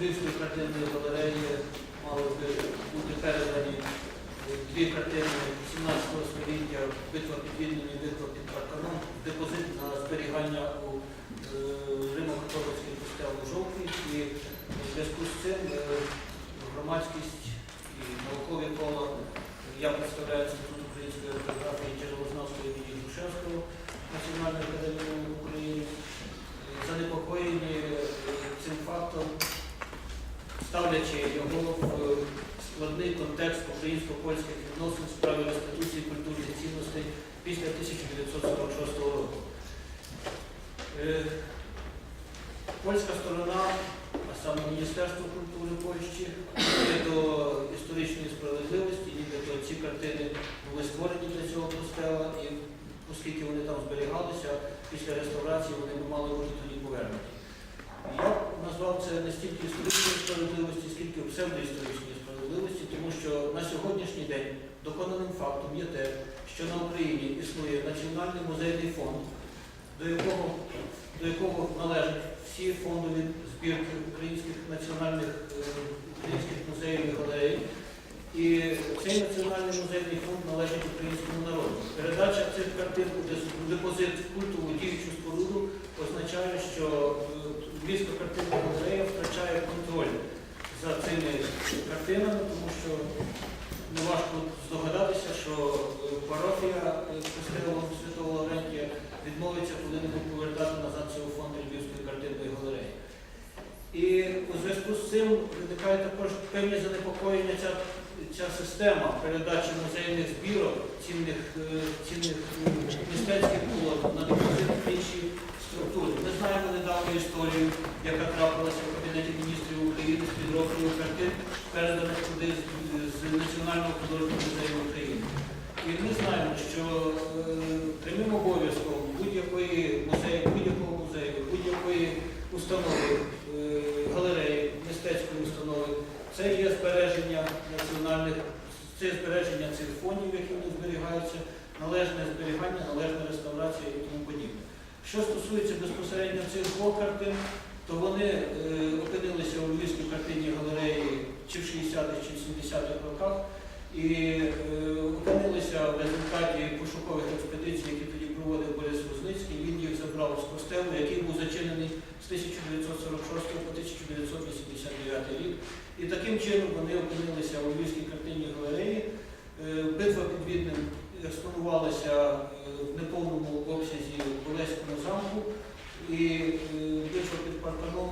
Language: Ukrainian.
Львівської картинної галереї мали би бути передані дві картини 17 століття битва під Відним і битва під Парканом, депозит на зберігання у е, Римо-католицькій костел Жовтій. І в зв'язку з цим е, ставлячи його в е, складний контекст українсько-польських відносин в справі реституції культурних цінностей після 1946 року. Е, Польська сторона, а саме Міністерство культури Польщі, до історичної справедливості, нібито ці картини були створені для цього костела, і оскільки вони там зберігалися, після реставрації вони б мали бути тоді повернуті. Не стільки історичної справедливості, скільки псевдоісторичної справедливості, тому що на сьогоднішній день доконаним фактом є те, що на Україні існує Національний музейний фонд, до якого, до якого належать всі фондові збірки українських національних е, українських музеїв і галерей. І цей національний музейний фонд належить українському народу. Передача цих картин у депозит в культову діючу споруду картинами, тому що неважко здогадатися, що е, парафія е, Святого Лаврентія відмовиться коли-небудь повертати назад цього фонду Львівської картинної галереї. І у зв'язку з цим виникає також певні занепокоєння ця, ця система передачі музейних збірок, цінних, е, цінних е, мистецьких полотен на депозит інші структури. Ми знаємо недавню історію, яка трапилася в Кабінеті міністрів З підробкою картин, переданих туди з, Національного художнього музею України. І ми знаємо, що е, прямим обов'язком будь-якої музею, будь-якого музею, будь-якої установи, е, галереї, мистецької установи, це є збереження національних, це збереження цих фондів, які в них зберігаються, належне зберігання, належна реставрація і тому подібне. Що стосується безпосередньо цих двох картин, то вони е, опинилися у Львівській картинній галереї чи в 60-х, чи в 70-х роках, і е, опинилися в результаті пошукових експедицій, які тоді проводив Борис Рузницький. Він їх забрав з костелу, який був зачинений з 1946 по 1989 рік. І таким чином вони опинилися у Львівській картинній галереї. Е, Битва під Відним експонувалася е, в неповному обсязі в Олеському замку. І е, битва під Парканом